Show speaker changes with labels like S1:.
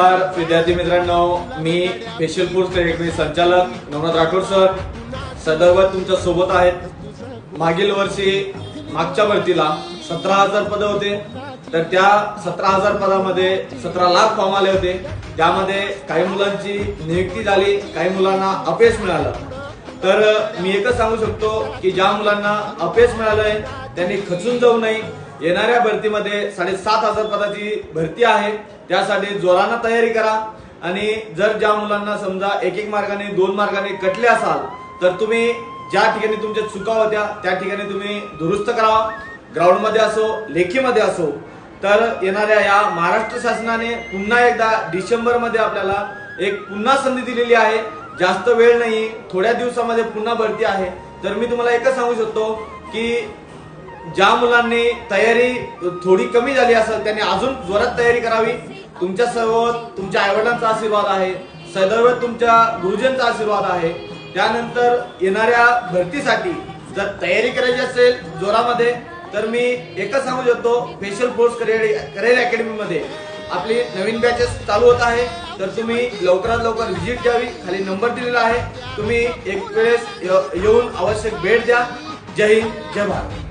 S1: नमस्कार विद्यार्थी मित्रांनो मी स्पेशल फोर्स अकॅडमी संचालक नवनाथ राठोड सर. सदैव तुमच्यासोबत आहेत. मागील वर्षी मागच्या भरतीला सतरा हजार पदं होते. तर त्या सतरा हजार पदामध्ये सतरा लाख फॉर्म आले होते. त्यामध्ये काही मुलांची नियुक्ती झाली काही मुलांना अपयश मिळालं. तर मी एकच सांगू शकतो की ज्या मुलांना अपयश मिळालंय त्यांनी खचून जाऊ नये. येणाऱ्या भरतीमध्ये साडेसात हजार पदाची भरती आहे. त्यासाठी जोरानं तयारी करा. आणि जर ज्या मुलांना समजा एक एक मार्गाने दोन मार्गाने कटले असाल तर तुम्ही ज्या ठिकाणी तुमच्या चुका होत्या त्या ठिकाणी तुम्ही दुरुस्त करावा. ग्राउंडमध्ये असो लेखीमध्ये असो तर येणाऱ्या या महाराष्ट्र शासनाने पुन्हा एकदा डिसेंबरमध्ये आपल्याला एक पुन्हा संधी दिलेली आहे. जास्त वेळ नाही थोड्या दिवसामध्ये पुन्हा भरती आहे. तर मी तुम्हाला एकच सांगू शकतो की ज्या मुलांनी तयारी थोडी कमी झाली असेल त्यांनी अजून जोरात तयारी करावी. तुमच्यासोबत तुमच्या आईवडिलांचा आशीर्वाद आहे. सदैव तुमच्या गुरुजनचा आशीर्वाद आहे. त्यानंतर येणाऱ्या भरतीसाठी जर तयारी करायची असेल जोरामध्ये तर मी एकच सांगू शकतो स्पेशल फोर्स करिअर करिअर अकॅडमीमध्ये आपली नवीन बॅचेस चालू होत आहे. तर तुम्ही लवकरात लवकर व्हिजिट द्यावी खाली नंबर दिलेला आहे. तुम्ही एक वेळेस येऊन आवश्यक भेट द्या. जय हिंद जय भारत.